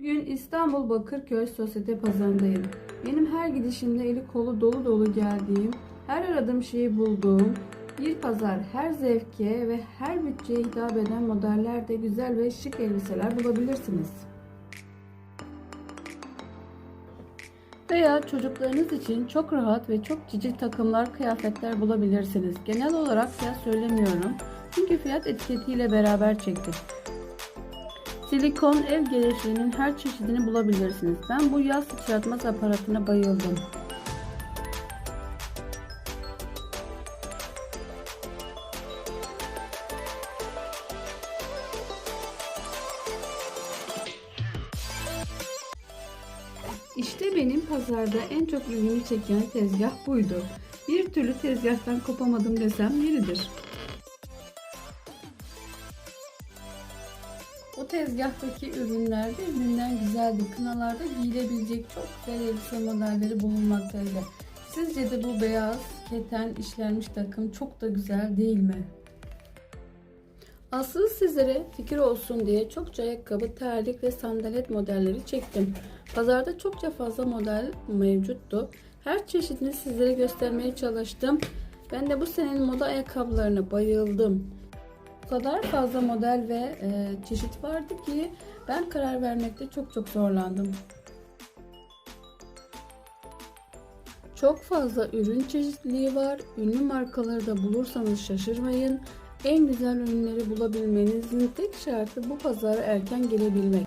Bugün İstanbul Bakırköy Sosyete Pazarı'ndayım. Benim her gidişimde eli kolu dolu dolu geldiğim, her aradığım şeyi bulduğum bir pazar her zevke ve her bütçeye hitap eden modellerde güzel ve şık elbiseler bulabilirsiniz. Veya çocuklarınız için çok rahat ve çok cici takımlar, kıyafetler bulabilirsiniz. Genel olarak fiyat söylemiyorum. Çünkü fiyat etiketiyle beraber çektik. Silikon ev gereçlerinin her çeşidini bulabilirsiniz. Ben bu yaz sıçratmaz aparatına bayıldım. İşte benim pazarda en çok ilgimi çeken tezgah buydu. Bir türlü tezgahtan kopamadım desem yeridir. O tezgahtaki ürünler de üründen güzeldi. Kınalarda giyilebilecek çok güzel elbise modelleri bulunmaktaydı. Sizce de bu beyaz keten işlenmiş takım çok da güzel değil mi? Asıl sizlere fikir olsun diye çokça ayakkabı, terlik ve sandalet modelleri çektim. Pazarda çokça fazla model mevcuttu. Her çeşidini sizlere göstermeye çalıştım. Ben de bu senenin moda ayakkabılarına bayıldım. O kadar fazla model ve e, çeşit vardı ki ben karar vermekte çok çok zorlandım. Çok fazla ürün çeşitliliği var. Ünlü markaları da bulursanız şaşırmayın. En güzel ürünleri bulabilmenizin tek şartı bu pazara erken gelebilmek.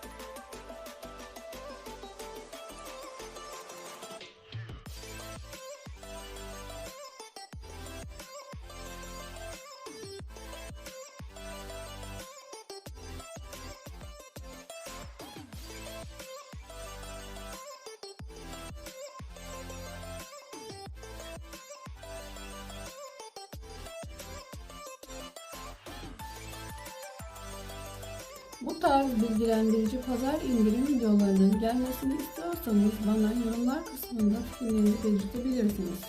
Bu tarz bilgilendirici pazar indirim videolarının gelmesini istiyorsanız bana yorumlar kısmında fikirlerinizi belirtebilirsiniz.